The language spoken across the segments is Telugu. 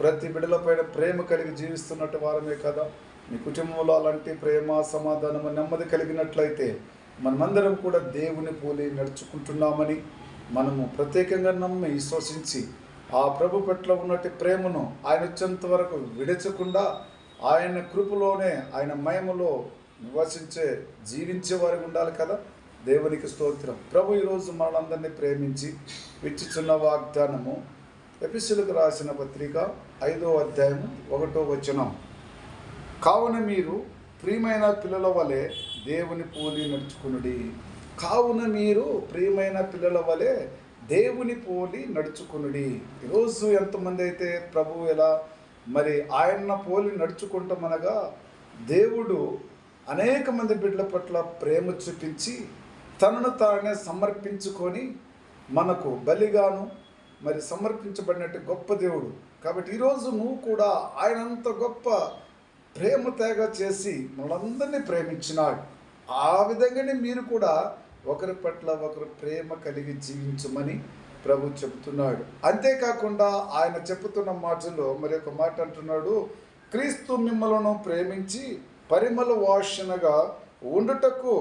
ప్రతి బిడ్డలపైన ప్రేమ కలిగి జీవిస్తున్నట్టు వారమే కదా. మీ కుటుంబంలో అలాంటి ప్రేమ సమాధానము నెమ్మది కలిగినట్లయితే మనమందరం కూడా దేవుని పోలి నడుచుకుంటున్నామని మనము ప్రత్యేకంగా నమ్మి విశ్వసించి ఆ ప్రభు పట్ల ఉన్నటి ప్రేమను ఆయన వచ్చేంత వరకు విడచకుండా ఆయన కృపలోనే ఆయన మయములో నివసించే జీవించే వారికి ఉండాలి కదా. దేవునికి స్తోత్రం. ప్రభు ఈరోజు మనందరినీ ప్రేమించి విచ్చుచున్న వాగ్దానము ఎపిసులకు రాసిన పత్రిక ఐదో అధ్యాయం ఒకటో వచనం. కావున మీరు ప్రియమైన పిల్లల వలె దేవుని పోలి నడుచుకునుడి. కావున మీరు ప్రియమైన పిల్లల వలె దేవుని పోలి నడుచుకునుడి. ఈరోజు ఎంతమంది అయితే ప్రభు ఎలా మరి ఆయన పోలి నడుచుకుంటామనగా దేవుడు అనేక మంది బిడ్డల పట్ల ప్రేమ చూపించి తనను తానే సమర్పించుకొని మనకు బలిగాను మరి సమర్పించబడినట్టు గొప్ప దేవుడు. కాబట్టి ఈరోజు నువ్వు కూడా ఆయనంత గొప్ప ప్రేమ తేగ చేసి మనందరినీ ప్రేమించినాడు ఆ విధంగానే మీరు కూడా ఒకరి పట్ల ఒకరు ప్రేమ కలిగి జీవించమని ప్రభు చెబుతున్నాడు అంతేకాకుండా ఆయన చెబుతున్న మాటలో మరి ఒక మాట అంటున్నాడు. క్రీస్తు మిమ్మలను ప్రేమించి పరిమళ వాసనగా ఉండుటకు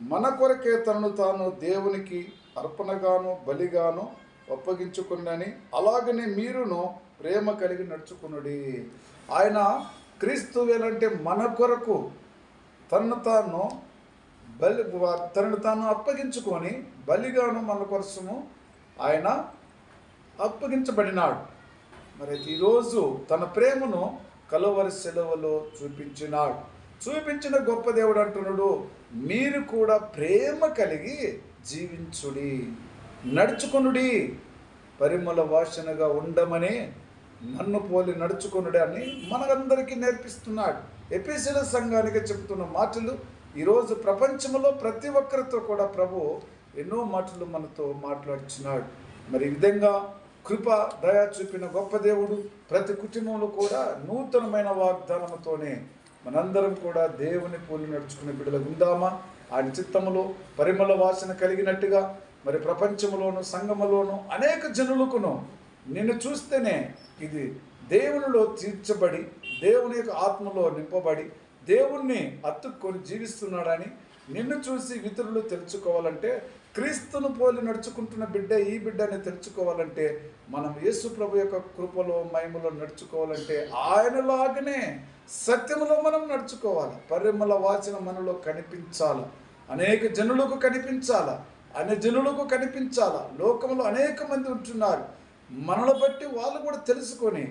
మన కొరకే తనను తాను దేవునికి అర్పణగాను బలిగాను ఒప్పగించుకున్నని అలాగనే మీరును ప్రేమ కలిగి నడుచుకునుడి. ఆయన క్రీస్తు వేలంటే మన కొరకు తను తాను బలి తనను తాను అప్పగించుకొని బలిగాను మన కోసము ఆయన అప్పగించబడినాడు. మరి ఈరోజు తన ప్రేమను కలువరి సెలవులో చూపించినాడు. చూపించిన గొప్ప దేవుడు అంటున్నాడు మీరు కూడా ప్రేమ కలిగి జీవించుడి. నడుచుకునుడి పరిమళ వాసనగా ఉండమని నన్ను పోలి నడుచుకునుడే అని మనకందరికీ నేర్పిస్తున్నాడు. ఎపిసిల సంఘానికి చెబుతున్న మాటలు ఈరోజు ప్రపంచంలో ప్రతి ఒక్కరితో కూడా ప్రభు ఎన్నో మాటలు మనతో మాట్లాడుచున్నాడు. మరి ఈ విధంగా కృప దయ చూపిన గొప్ప దేవుడు ప్రతి కుటుంబంలో కూడా నూతనమైన వాగ్దానంతోనే మనందరం కూడా దేవుని పోలి నడుచుకునే బిడ్డలు ఉందామా? ఆయన చిత్తములో పరిమళ వాసన కలిగినట్టుగా మరి ప్రపంచంలోను సంఘములోను అనేక జనులకును నిన్ను చూస్తేనే ఇది దేవునిలో తీర్చబడి దేవుని యొక్క ఆత్మలో నింపబడి దేవుణ్ణి అత్తుక్కొని జీవిస్తున్నాడని నిన్ను చూసి ఇతరులు తెలుసుకోవాలంటే క్రీస్తును పోలి నడుచుకుంటున్న బిడ్డ ఈ బిడ్డని తెలుసుకోవాలంటే మనం యేసు ప్రభు యొక్క కృపలో మహిమలో నడుచుకోవాలంటే ఆయనలాగనే సత్యములో మనం నడుచుకోవాలి. పరిమళ వాచన మనలో కనిపించాలి. అనేక జనులకు కనిపించాలా. అనే జనులకు కనిపించాలా? లోకంలో అనేక మంది ఉంటున్నారు. మనల బట్టి వాళ్ళు కూడా తెలుసుకొని